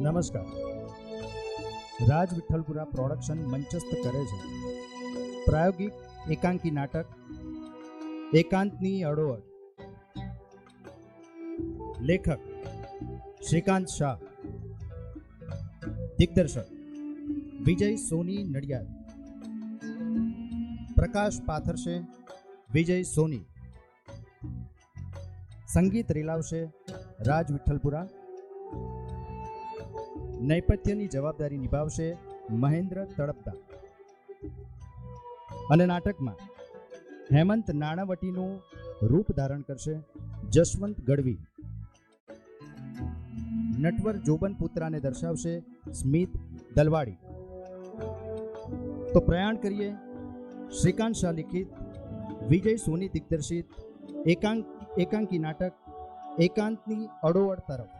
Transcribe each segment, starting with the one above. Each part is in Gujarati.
નમસ્કાર. રાજ વિઠ્ઠલપુરા પ્રોડક્શન મંચસ્થ કરે છે. પ્રાયોગિક, એકાંકી નાટક, એકાંતની અડોઅડ. લેખક, શ્રીકાંત શાહ. દિગ્દર્શક, વિજય સોની નડિયાદ. પ્રકાશ પાથરશે, વિજય સોની. સંગીત રેલાવશે રાજ વિઠ્ઠલપુરા. નૈપથ્યની જવાબદારી નિભાવશે મહેન્દ્ર તડપદા અને નાટકમાં હેમંત નાણાવટીનું રૂપ ધારણ કરશે જશવંત ગઢવી. નટવર જોબન પુત્રાને દર્શાવશે સ્મિત દલવાડી. તો પ્રયાણ કરીએ શ્રીકાંત શાહ લિખિત, વિજય સોની દિગ્દર્શિત, એકાંક, એકાંકી નાટક, એકાંતની અડોઅડ તરફ.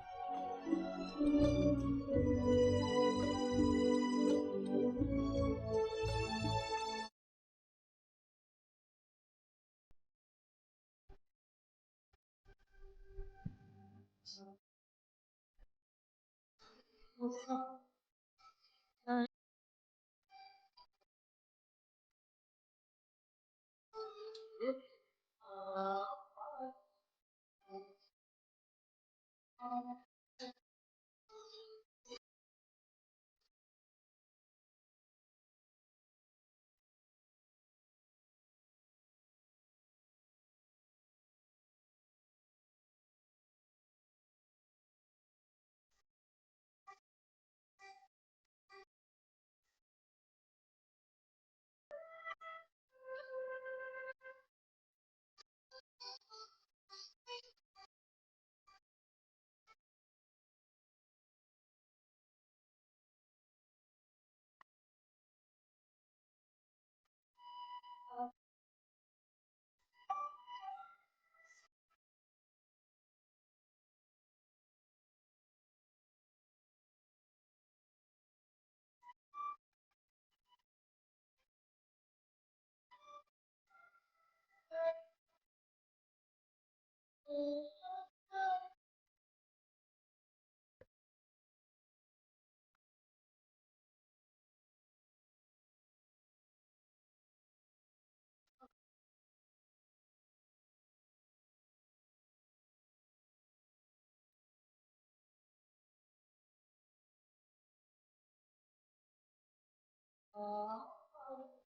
Oh.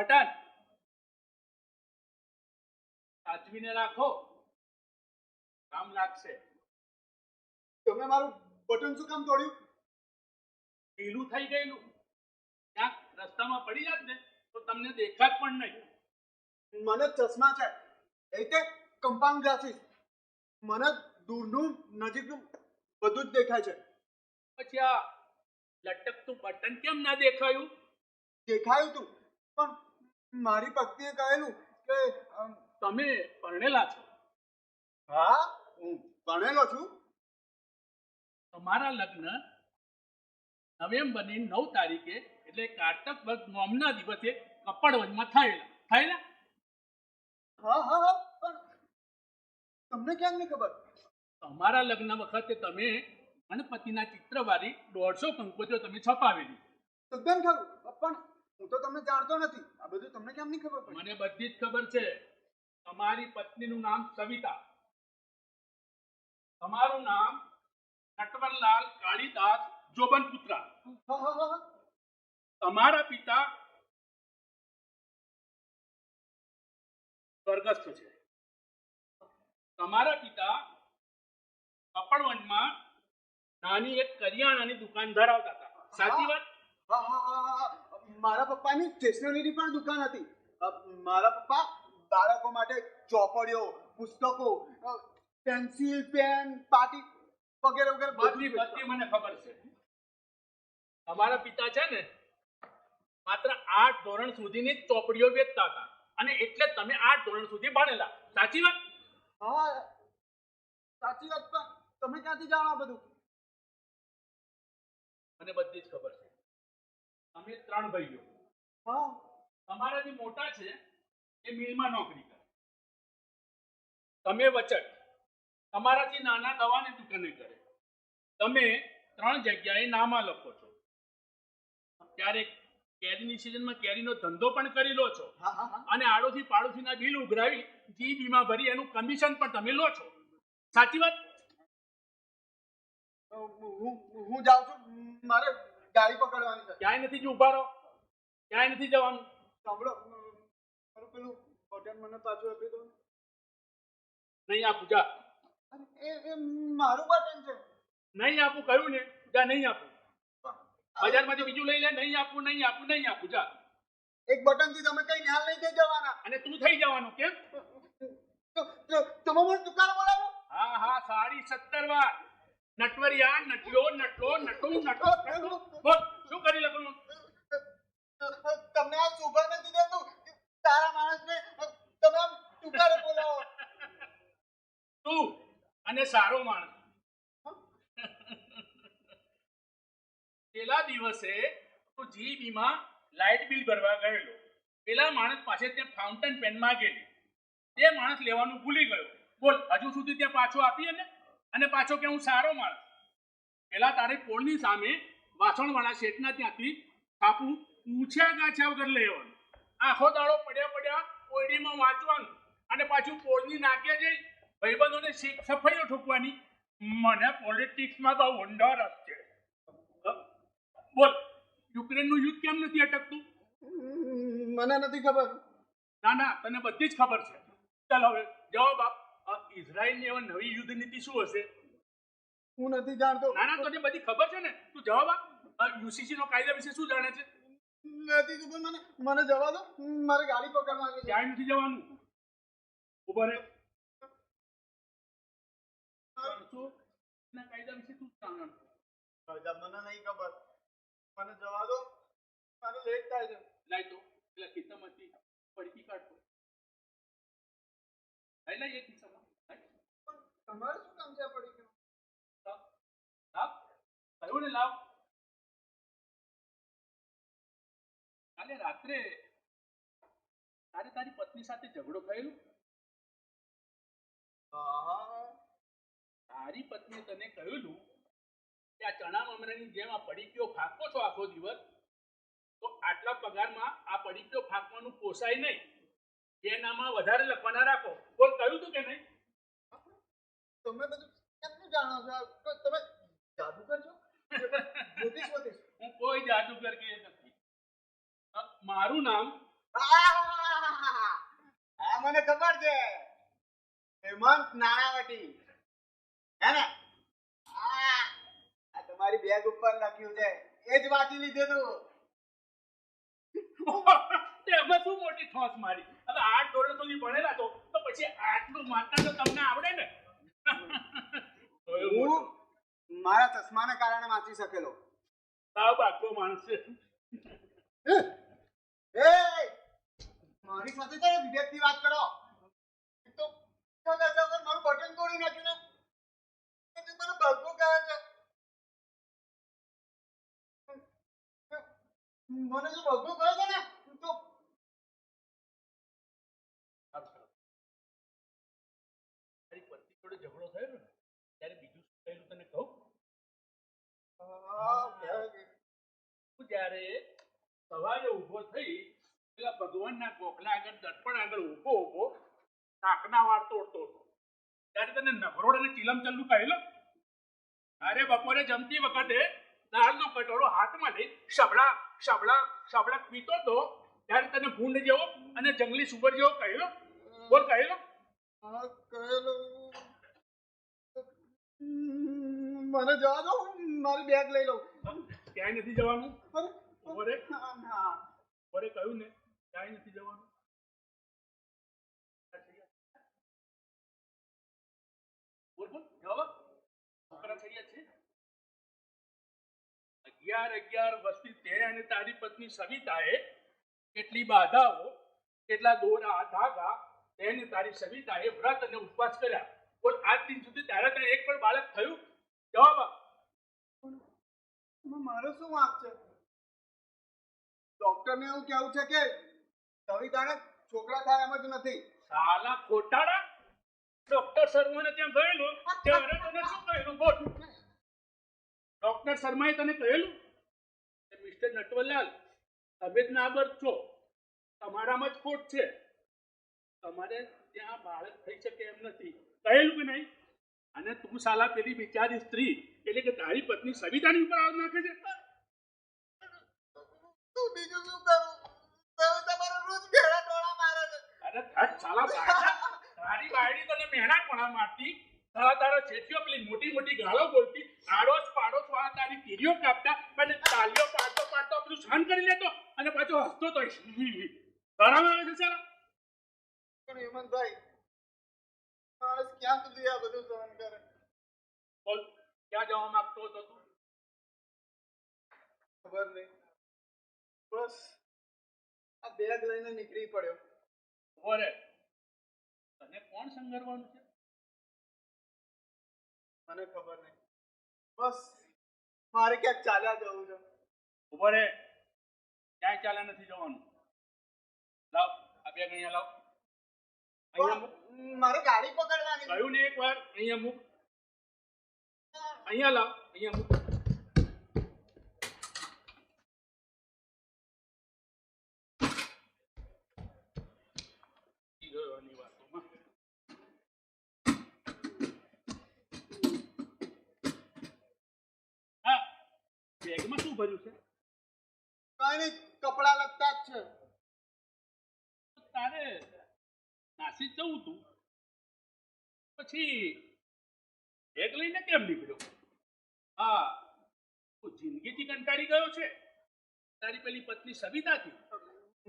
પટન સાચવીને રાખો. કામ લાગશે. તમે મારું બટન શું કામ તોડ્યું? ઢીલું થઈ ગયેલું. ક્યાંક રસ્તામાં પડી જાત ને તો તમને દેખાત પણ નહીં. મને ચશ્મા છે. એ તે કમ્પાઉન્ડ ગ્લાસીસ. મને દૂરનું નજીકનું બધું જ દેખાય છે. પછી આ લટકતું બટન કેમ ના દેખાયું? દેખાયું તું પણ મારી પત્નીએ કહેલું કે તમે પરણેલા છો. હા હું પરણેલો છું. તમારા લગ્ન નવેમ્બરની નવ તારીખે એટલે કારતક વદ નોમના દિવસે કપડવંજમાં થયેલા. થયેલા? હા હા હા પણ તમને ક્યાં નહીં ખબર? તમારા લગ્ન વખતે તમે ગણપતિના ચિત્રવાળી દોઢસો કંકોત્રીઓ તમે છપાવેલી. તદ્દન ખરું પણ હું તો તમને જાણતો નથી. આ બધું તમને કેમ નહીં ખબર પડી? મને બધી જ ખબર છે. તમારી પત્નીનું નામ સવિતા. તમારું નામ નટવરલાલ કાળીદાસ હા હા તમારા પિતા સ્વર્ગસ્થ છે. તમારા પિતા કપડવંજમાં નાની એક કરિયાણાની દુકાન ધરાવતા હતા. સાચી વાત. મારા પપ્પાની સ્ટેશનરીની પણ દુકાન હતી. મારા પપ્પા બાળકો માટે ચોપડીઓ પુસ્તકો પેન્સિલ પેન પાટી વગેરે વગેરે બધું બધી મને ખબર છે. અમારા પિતા છે ને માત્ર આઠ ધોરણ સુધીની જ ચોપડીઓ વેચતા હતા. અને એટલે તમે આઠ ધોરણ સુધી ભણેલા. સાચી વાત? હા સાચી વાત પણ તમે ક્યાંથી જાણો બધું? મને બધી જ ખબર છે. તમે ત્રણ ભાઈઓ. હા. જે મોટા છે એ મિલમાં નોકરી કરે. તમે વચટ તમારાથી નાના દવાની દુકાને કરે. તમે ત્રણ જગ્યાએ નામા લખો છો. ક્યારેક કેરીની સિઝનમાં કેરીનો ધંધો પણ કરી લો છો. હા હા હા. અને આડોશી પાડોશીના બિલ ઉઘરાવી જી બીમા ભરી એનું કમિશન પણ તમે લો છો. સાચી વાત? હું હું જાઉં છું. મારે ગાડી પકડવાની છે ક્યાંય નથી જ ઊભા રહો ક્યાંય નથી જવાનું સાંભળો મારું પેલું બટન મને પાછું આપી દો નહીં આપું જા એ એ મારું બટન છે નહીં આપું કહ્યું ને જા નહીં આપું બજારમાંથી બીજું લઈ લે નહીં આપું નહીં આપું નહીં આપું જા એક બટનથી તમે કઈ ન્યાલ નહીં થઈ જવાના અને તું થઈ જવાનું કેમ તમે મને દુકાન બોલાવો હા હા સાડી સત્તર વાર નટવરિયા નટ્યો નટલો નટુ નટો નટુ. બોલ શું કરી લખું તમને આ શોભા નથી દેતું? તારા માણસને તમે આમ દુકાને બોલાવો. તું અને સારો માણસ. પેલા દિવસે તું જીબીમાં લાઇટ બિલ ભરવા ગયેલો. પેલા માણસ પાસે તે ફાઉન્ટેન પેન માંગેલી તે માણસ લેવાનું ભૂલી ગયો. બોલ હજુ સુધી ત્યાં પાછો આપીએ ને અને પાછો કે હું સારો માણસ. પેલા તારે પોળની સામે વાસણવાળા શેઠના ત્યાંથી છાપું પૂછ્યા ગાછ્યા વગર લેવાનું આખો દાડો પડ્યા પડ્યા કોયડીમાં વાંચવાનું અને પાછું પોળની નાકે જઈ ભાઈબંધોને સફાઈઓ ઠોકવાની. મને પોલિટિક્સમાં બહુ ઊંડો રસ છે. બોલ યુક્રેનનું યુદ્ધ કેમ નથી અટકતું? મને નથી ખબર. ના ના તને બધી જ ખબર છે. ચાલ હવે જવાબ આપ. ઇઝરાયલની હવે નવી યુદ્ધ નીતિ શું હશે? હું નથી જાણતો. ના ના તને બધી ખબર છે ને? તું જવાબ આપ. યુસીસી નો કાયદા વિશે શું જાણે છે? નથી ખબર મને મને જવા દો. મારે ગાડી પકડવાની છે. ક્યાંય નથી જવાનું? ઊભો રહે. કાયદા વિશે શું જાણવાનું. મને નહીં ખબર. મને જવા દો. મારે લેટ થાય છે. લાઈ તો. પેલા ખિસ્સામાંથી પડકી કાઢતો લાય એ ખિસ્સામાં. પણ તમારે શું કામ છે પડી ગયું? લાવ. લાવ. કહ્યું ને લાવ? કાલે રાત્રે તારે તારી પત્ની સાથે ઝઘડો થયેલો? તારી પત્નીએ તને કહેલું કે આ ચણા મમરાની જેમ આ પડીકીઓ ફાંકો છો આખો દિવસ તો આટલા પગારમાં આ પડીકીઓ ફાંકવાનું પોસાય નહીં. એનામાં વધારે લખવાના રાખો. બોલ કહ્યું તું કે નહીં? તમે બધું કેમનું જાણો છો તો તમે જાદુગર છો? જ્યોતિષ જ્યોતિષ હું કોઈ જાદુગર કે નથી. મારું નામ આ મને ખબર છે. હેમંત નાણાવટી. હે ને? આ તમારી બેગ ઉપર લખ્યું છે. એ જ વાંચી લીધેલું એમાં શું મોટી ઠોસ મારી? હવે આઠ ધોરણ સુધી ભણેલા તો પછી પછી આટલું માતા તો તમને આવડે ને? હું મારા ચશ્માને કારણે વાંચી શકેલો. સાવ આખો માણસ છે. એ મારી સાથે તારે ને વિવેકથી વાત કરો. તો મારું બટન તોડી નાખ્યું ને. મને કહે છે. મને જો ભાગવું કહે છે ને તો તારી પત્ની જોડે ઝઘડો થયેલો ને ત્યારે બીજું શું થયેલું તને કહું આ બે- હું જ્યારે સવારે ઊભો થઈ પેલા ભગવાનના ગોખલા આગળ, દર્પણ આગળ ઊભો ઊભો નાકના વાળ તોડતો હતો. ત્યારે તને નભરોડ અને ચીલમ ચલ્લું કહેલો, અરે બપોરે જમતી વખતે દાળનો કટોરો હાથમાં લઈ શબડા શબડા શબડા પીતો તો? ત્યારે તને ભૂંડ જેવો અને જંગલી સુગર જેવો કહેલો. બોલ કહેલો. કહેલો. મને જવા દો મારી બેગ લઈ લઉં. ક્યાંય નથી જવાનું? અરે, ઊભો રે ના, ના. બપોરે કહ્યું ને ક્યાંય નથી જવાનું? અગિયાર અગિયાર વર્ષથી તે અને તારી પત્ની સવિતાએ કેટલી બાધાઓ કેટલા દોરા ધાગા તેને તારી સવિતાએ વ્રત અને ઉપવાસ કર્યા. બોલ આજ દિન સુધી તારા ત્યાં એક પણ બાળક થયું? જવાબ આપ. મારો શું વાંક છે? ડોક્ટરને એવું કેવું છે કે સવિતાને છોકરા થાય એમ જ નથી. સાલા ખોટાડા. ડોક્ટર શર્માને ત્યાં ગયેલો ત્યારે તને શું કહેલું બોલ. ડોક્ટર શર્માએ તને કહેલું? કે મિસ્ટર નટવરલાલ, તમે જ નાબર છો. તમારામાં જ ખોટ છે. તમારે ત્યાં બાળક થઈ શકે એમ નથી. કહેલું કે નહીં? અને તું સાલા પેલી બિચારી સ્ત્રી એટલે કે તારી પત્ની સવિતાની ઉપર આવ નાખે છે? તું બીજું શું કરું? સવિતા મારો રોજ ભેળા ડોળા મારે છે. અરે ધટ સાલા બાયડા. તારી બાયડી તને મહેણા કોણા મારતી. સાલા તારા શેઠિયો પેલી મોટી મોટી ગાળો બોલતી. આડોશ પાડોશ વાળા તારી કીડીઓ કાપતા અને તાલીઓ પાડતો પાડતો બધું સહન કરી લેતો અને પાછો હસતો તો શરમ આવે છે સાલા? હેમંતભાઈ માણસ ક્યાં સુધી આ બધું સહન કરે બોલ ક્યાં જવા માંગતો હતો તું ખબર નહીં બસ આ બેગ લઈને નીકળી પડ્યો ઊભો રે તને કોણ સંગરવાનું છે મને ખબર નહીં બસ મારે ક્યાંક ચાલ્યા જવું છે ઊભો રે ક્યાંય ચાલ્યા નથી જવાનું લાવ આ બેગ અહીંયા લાવ મારે ગાડી પકડવાની કયું ને એક વાર અહીંયા મૂક. અહીંયા લાવ. અહીંયા મૂક ઈ ગયો આની વાતોમાં. હા બેગમાં શું ભર્યું છે કઈ નહીં કપડા લગતા જ છે તારે નાસી જવું તું. પછી બેગ લઈને કેમ નીકળ્યો? હા તું જિંદગીથી કંટાળી ગયો છે? તારી પેલી પત્ની સવિતાથી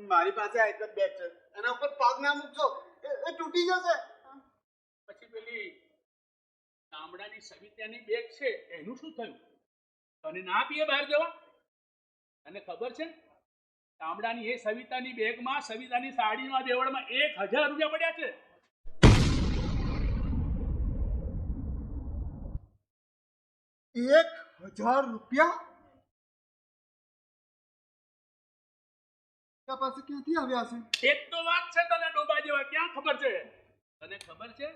મારી પાસે આ એક જ બેગ છે. એના ઉપર પગ ના મૂકજો એ- એ તૂટી જશે. પછી પેલી ગામડાની સવિતાની બેગ છે એનું શું થયું? તને ના પીએ બહાર જવા? અને ખબર છે? ગામડાની એ સવિતાની બેગમાં સવિતાની સાડીના દેવળમાં એક હજાર રૂપિયા પડ્યા છે. એક હજાર રૂપિયા? પાસે ક્યાંથી આવ્યા છે? એક તો વાત છે તને ડોબા જેવા ક્યાં ખબર છે? તને ખબર છે?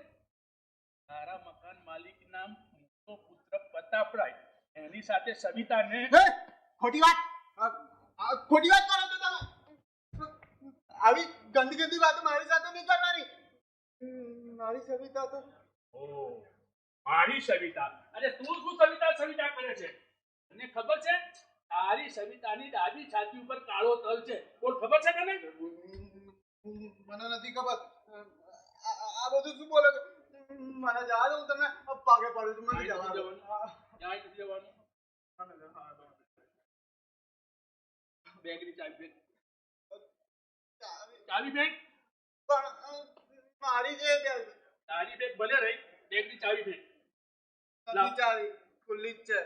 તારા મકાન માલિક નામ પુત્ર પ્રતાપરાય એની સાથે સવિતાને ખોટી વાત. ખોટી વાત કરો છો તમે. આવી ગંદી ગંદી વાતો મારી સાથે નહીં કરવાની. મારી સવિતા તો. મારી સવિતા. અરે તું શું સવિતા સવિતા કરે છે? તને ખબર છે? તારી સવિતાની ડાબી છાતી ઉપર કાળો તલ છે. બોલ ખબર છે તને? મને નથી ખબર. આ- બધું શું બોલે છો? મને જવા દો હું તમને પગે પડું છું. મને જવા દો. જવાનું. બેગની ચાવી બેગ ચાવી- બેગ પણ મારી જે બેગ તારી બેગ ભલે રહી બેગની ચાવી ફેંક નથી ચાવી ખુલ્લી જ છે.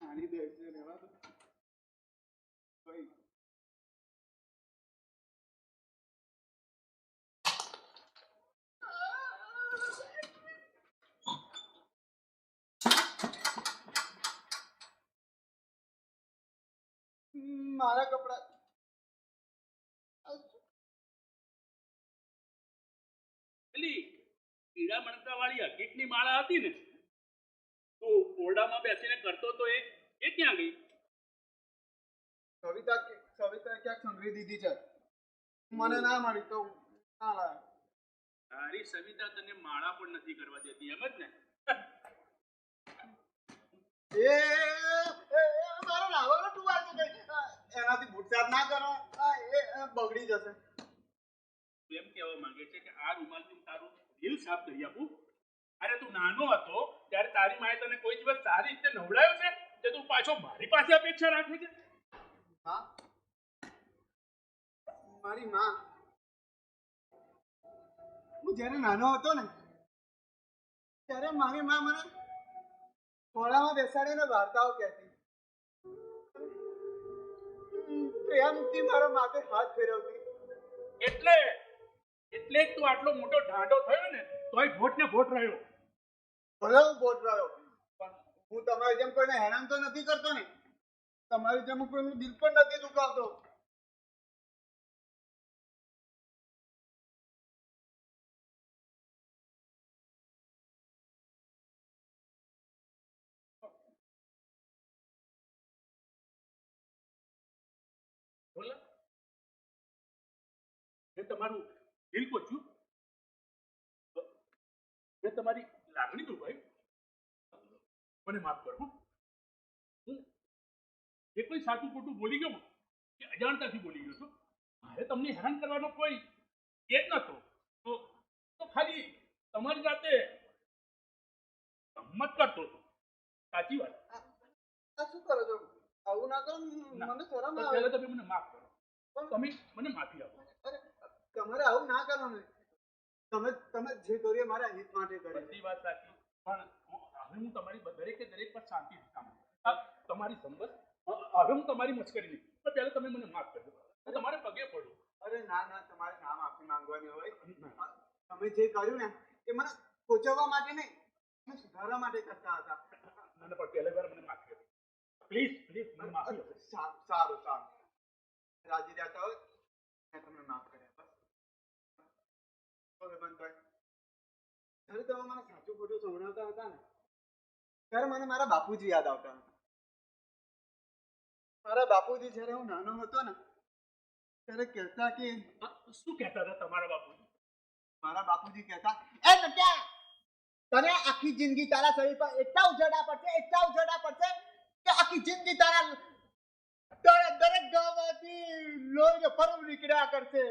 મારી બેગ છે રહેવા દો ભાઈ મારા કપડા. પેલી પીળા મણકા વાળી હકીકની માળા હતી ને? તો ઓરડામાં બેસીને કરતો તો એ એ ક્યાં ગઈ? સવિતા સવિતા ક્યાંક સંઘરી દીધી છે. મને ના મળી તો ના લાવ્યો તારી સવિતા તને માળા પણ નથી કરવા દેતી એમ જ ને? એ મારો લાવવાનો તું વાત એનાથી ભૂતચાર ના કરો. એ બગડી જશે. એમ કહેવા માંગે છે કે આ રૂમાલથી તારું દિલ સાફ કરી આપું? અરે તું નાનો હતો ત્યારે તારી માએ તને કોઈ દિવસ સારી રીતે નવડાવ્યો છે? કે તું પાછો મારી પાસે અપેક્ષા રાખે છે? હા. મારી માં. હું જ્યારે નાનો હતો ને ત્યારે મારી માં મને ખોળામાં બેસાડીને વાર્તાઓ કહેતી. પ્રેમથી મારા માથે હાથ ફેરવતી. એટલે એટલે તું આટલો મોટો ઢાંડો થયો ને તોય ભોટ ને ભોટ રહ્યો. ભલે હું ભોટ રહ્યો પણ હું તમારી જેમ કોઈને હેરાન તો નથી કરતો ને? તમારી જેમ હું કોઈનું દિલ પણ નથી દુખાવતો. તમારું દિલ કોચ્યું મેં તમારી લાગણી દુભાઈ. મને માફ કરો હું. જે કોઈ સાચું ખોટું બોલી ગયો કે અજાણતાથી બોલી ગયો છું. મારે તમને હેરાન કરવાનો કોઈ એ જ નહોતો. તો તો ખાલી તમારી જાતે સંમત કરતો હતો. સાચી વાત. શું કરો છો? આવું ના કરો. મને શરમ આવે. પહેલા તમે મને માફ કરો. તમે મને માફી આપો. તમારે આવું ના કરવાનું. તમે તમે જે કર્યું મારા હિત માટે કર્યું. બધી વાત સાચી. પણ હું- હવે હું તમારી દરેકે દરેક પર શાંતિ કામ. તમારી અ- હવે હું તમારી મશ્કરી નહીં પણ પહેલા તમે મને માફ કરજો. તમારે પગે પડો. અરે ના ના તમારે ના માફી માંગવાની હોય. તમે જે કર્યું ને એ મને કોચવવા માટે નહીં મને સુધારવા માટે કરતા હતા. મને પણ પહેલા વાર મને માફ કરો પ્લીઝ પ્લીઝ મને માફી આપો સારું સારું. રાજી રહેતા હોય મેં તમને માફ જ્યારે તમે મને સાચું ખોટું સંભળાવતા હતા ને? ત્યારે મને મારા બાપુજી યાદ આવતા હતા. મારા બાપુજી જ્યારે હું નાનો હતો ને ત્યારે કહેતા કે શું કહેતા હતા તમારા બાપુજી? મારા બાપુજી કહેતા એ નટ્યા તને આખી જિંદગી તારા શરીર પર એટલા ઉજડા પડશે એટલા ઉજડા પડશે કે આખી જિંદગી તારા તારા દરેક ગામમાંથી લોહી પરમ નીકળ્યા કરશે.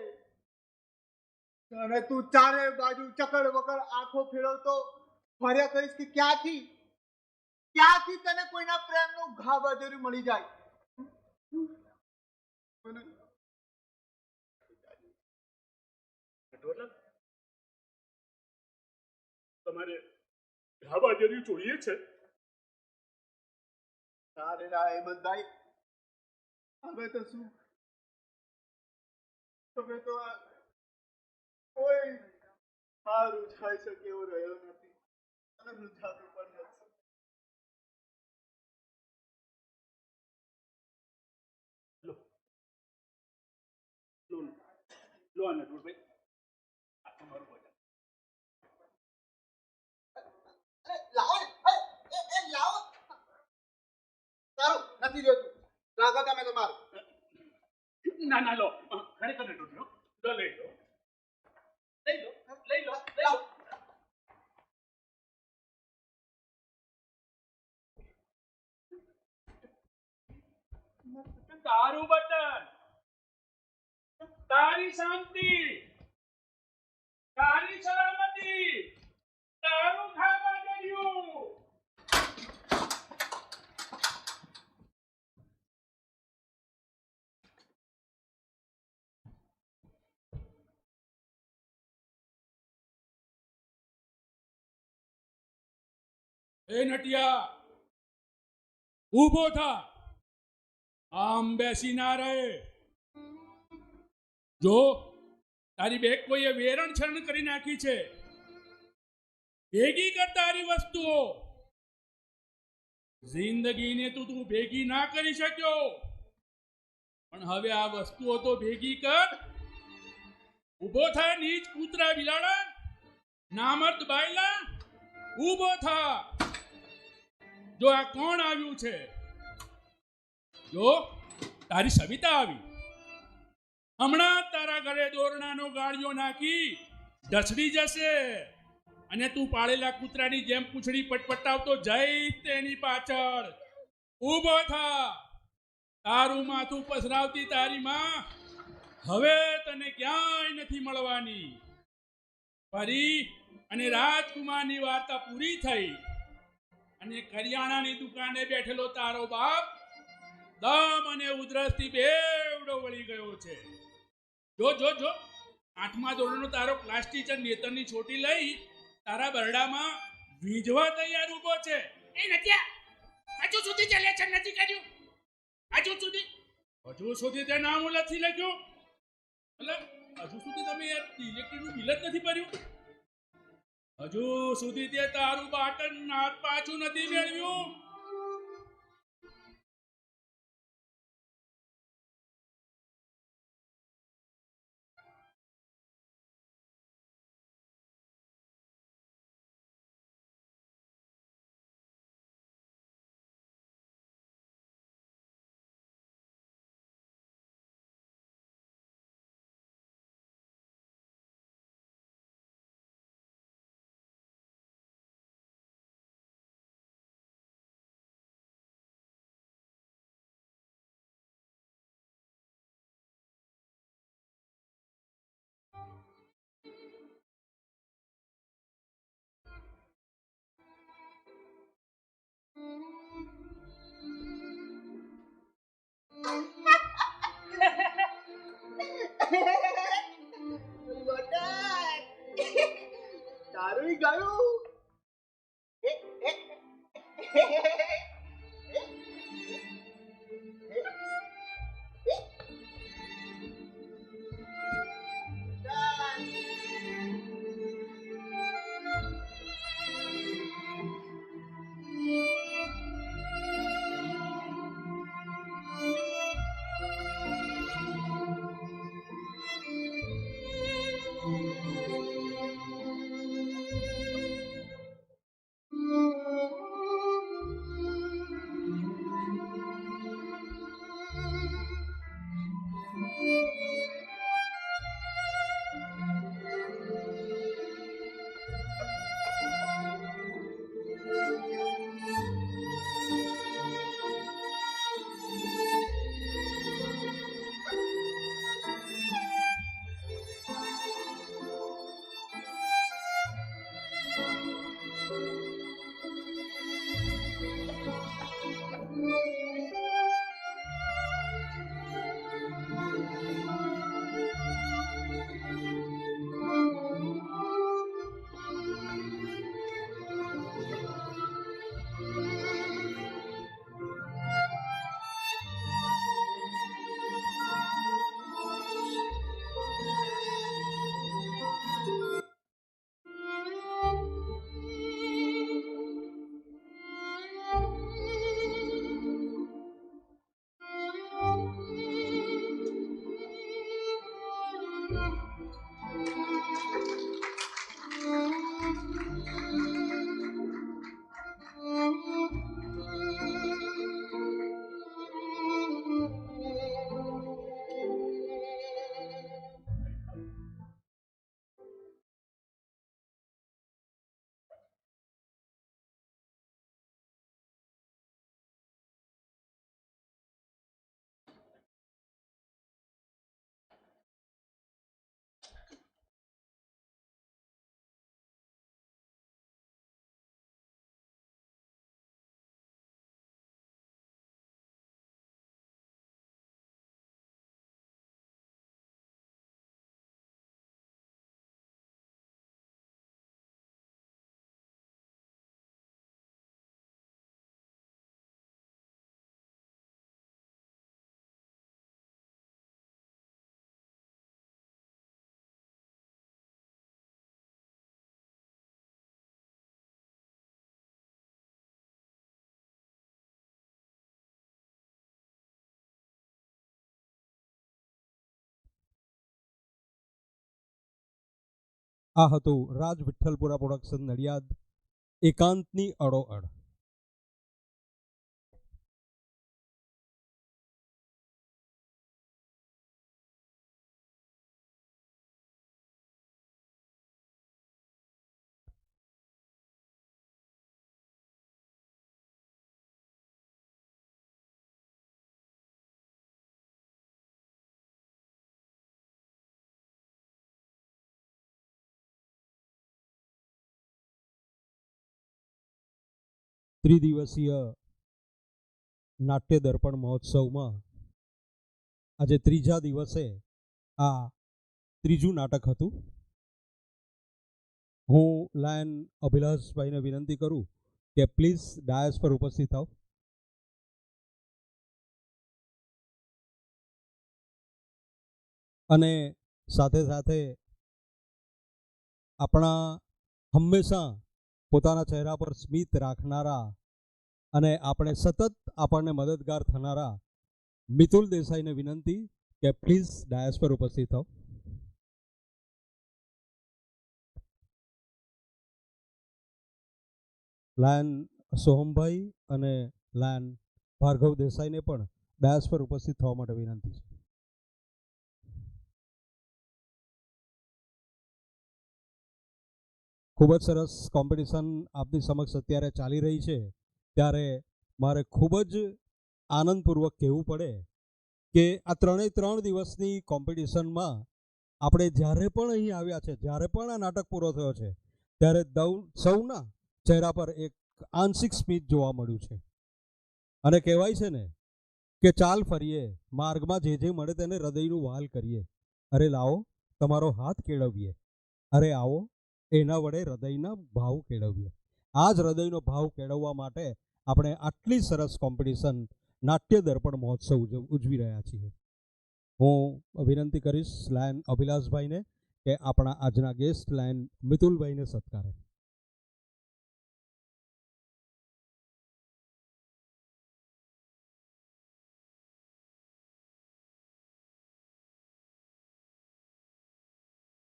અને તું ચારે બાજુ ચકડ વકડ આંખો ફેરવતો ફર્યા કરીશ કે ક્યાંથી? ક્યાંથી તને કોઈના પ્રેમનું ઘા બાજરી મળી જાય? તમારે ઘા બાજરી જોઈએ છે? તારે રા હેમંતભાઈ. હવે તો શું? હવે તો આ સારું રૂઝાઈ શકે એવો રહ્યો નથી. અને રૂઝાતો પણ નથી. લો. લો લો. આ નટવરભાઈ આ તમારું વચન લાવો એ એ લાવો. સારું નથી જોતું. રાખો તમે તમારું ના ના લો. ખરેખર નટવરભાઈ લો લઈ લો. લઈ લો. લઈ લો લઈ લો. તારું બટન. તારી શાંતિ. તારી સલામતી. તારું ખાવા કર્યું એ નટિયા, ઊભો થા. આમ બેસી ના રહે. જો, તારી બેગ કોઈએ વેરણ છરણ કરી નાખી છે. ભેગી કર તારી વસ્તુઓ. જિંદગીને તું તું ભેગી ના કરી શક્યો. પણ હવે આ વસ્તુઓ તો ભેગી કર. ઊભો થા નીચ કૂતરા બિલાડા, નામર્દ બાયલા, ઊભો થા. જો આ કોણ આવ્યું છે? જો, તારી સવિતા આવી. હમણાં તારા ઘરે દોરણાનો ગાળિયો નાખી ઢસડી જશે અને તું પાળેલા કૂતરાની જેમ પૂંછડી પટપટાવતો જઈ તેની પાછળ. ઊભો થા. તારું માથું પસરાવતી તારી માં હવે તને ક્યાંય નથી મળવાની. ફરી અને રાજકુમારની વાર્તા પૂરી થઈ. અને કરિયાણાની દુકાને બેઠેલો તારો બાપ દમ અને ઉધરસથી બેવડો વળી ગયો છે. જો જો જો આઠમા ધોરણનો તારો ક્લાસ ટીચર નેતરની છોટી લઈ તારા બરડામાં વીજવા તૈયાર ઊભો છે. એ નત્યા હજુ સુધી છે નથી કર્યું? હજુ સુધી? હજુ સુધી તે નામ નથી લખ્યું? એટલે હજુ સુધી તમે યાર ઇલેક્ટ્રિકનું બિલ જ નથી ભર્યું? હજુ સુધી તે તારું બાટન નાથ પાછું નથી મેળવ્યું. તારું ગયું આ હતું રાજ વિઠ્ઠલપુરા પ્રોડક્શન નડિયાદ એકાંતની અડોઅડ. ત્રિદિવસીય નાટ્ય દર્પણ મહોત્સવમાં આજે ત્રીજા દિવસે આ ત્રીજું નાટક હતું. હું લાયન અભિલાષભાઈને વિનંતી કરું કે પ્લીઝ ડાયસ પર ઉપસ્થિત થાવ અને સાથે સાથે આપણા હંમેશા પોતાના ચહેરા પર સ્મિત રાખનારા અને આપણે સતત આપણને મદદગાર થનારા મિતુલ દેસાઈને વિનંતી કે પ્લીઝ ડાયસ પર ઉપસ્થિત થાવ લાયન સોહમભાઈ અને લાયન ભાર્ગવ દેસાઈને પણ ડાયસ પર ઉપસ્થિત થવા માટે વિનંતી છે. ખૂબ જ સરસ કોમ્પિટિશન આપની સમક્ષ અત્યારે ચાલી રહી છે. ત્યારે મારે ખૂબ જ આનંદપૂર્વક કહેવું પડે કે આ ત્રણેય ત્રણ દિવસની કોમ્પિટિશનમાં આપણે જ્યારે પણ અહીં આવ્યા છે, જ્યારે પણ આ નાટક પૂરો થયો છે, ત્યારે દૌ સૌના ચહેરા પર એક આંશિક સ્મિત જોવા મળ્યું છે. અને કહેવાય છે ને કે ચાલ ફરીએ, માર્ગમાં જે જે મળે તેને હૃદયનું વાલ કરીએ. અરે લાવો, તમારો હાથ કેળવીએ. અરે આવો એના વડે હૃદયના ભાવ કેળવીએ. આ જ હૃદયનો ભાવ કેળવવા માટે આપણે આટલી સરસ કોમ્પિટિશન નાટ્ય દર્પણ મહોત્સવ ઉજવ- રહ્યા છીએ. હું વિનંતી કરીશ લાયન અભિલાષભાઈને કે આપણા આજના ગેસ્ટ લાયન મિતુલભાઈને સત્કારે.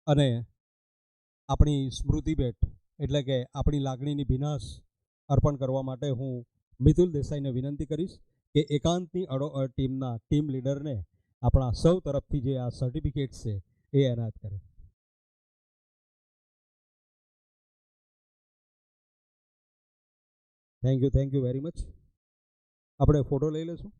અને આપણી સ્મૃતિ ભેટ એટલે કે આપણી લાગણીની ભીનાશ અર્પણ કરવા માટે હું મિતુલ દેસાઈને વિનંતી કરીશ કે એકાંતની અડો ટીમના ટીમ લીડરને આપણા સૌ તરફથી જે આ સર્ટિફિકેટ છે, એ એનાયત કરે. Thank you thank you very much આપણે ફોટો લઈ લઈશું.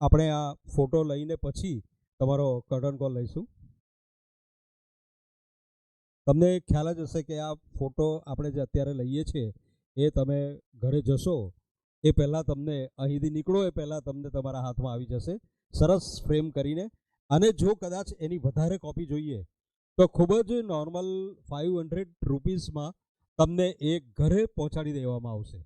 આપણે આ ફોટો લઈને પછી તમારો કર્ટન કોલ લઈશું. તમને ખ્યાલ જ હશે કે આ ફોટો આપણે જે અત્યારે લઈએ છીએ, એ તમે ઘરે જશો, એ પહેલાં તમને અહીંથી નીકળો, એ પહેલાં તમને તમારા હાથમાં આવી જશે. સરસ ફ્રેમ કરીને. અને જો કદાચ એની વધારે કોપી જોઈએ, તો ખૂબ જ નોર્મલ ફાઇવ હંડ્રેડ રૂપીસમાં તમને એ ઘરે પહોંચાડી દેવામાં આવશે.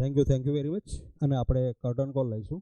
Thank you thank you very much અને આપણે કર્ટન કોલ લઈશું.